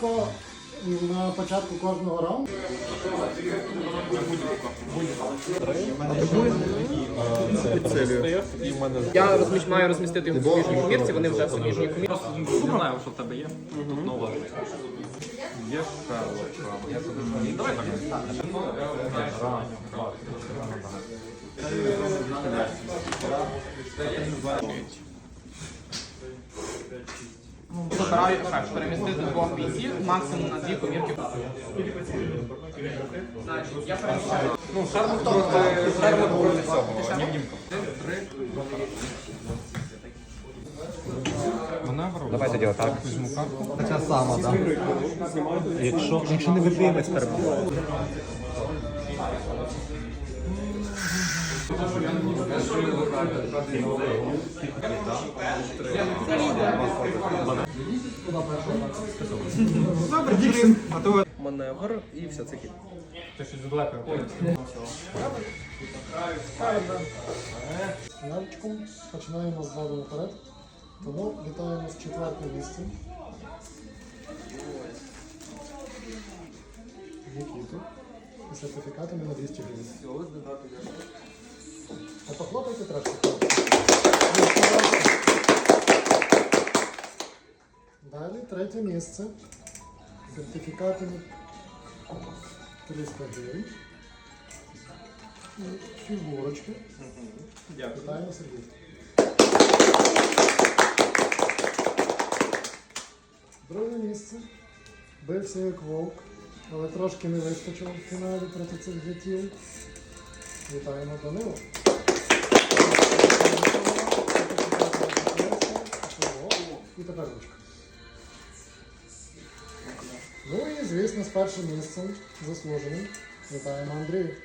коротко на початку кожного раунду. Я розміщ, маю розмістити їх в суміжній комірці, вони вже в суміжній комірці. Не знаю, що в тебе є. Тут нова. Є Шерлок. Давай так. Забираю так, перемістити двох бійців максимум на дві комірки. Значить, я переміщаю. Ну, Шерлок проти Шерлок проти цього. Німнімка. Давай тоді отак. Ця сама, так. Якщо, якщо не виб'ємець перебуває. Маневр і все це хід. Ярчиком починаємо з заду наперед. Тому вітаємо з четвертим місцем. Нікіту. І сертифікатами на 200 гривень. А похлопайте трошки. Далі третє місце. Сертифікатами 300 гривень. І фігурочки. Вітаємо Сергій. Друге місце. Бився як вовк, Але трошки не вистачило в фіналі проти цих дітей. Вітаємо Данило. І тепер ручка. Ну і, звісно, з першим місцем заслуженим. Вітаємо Андрію.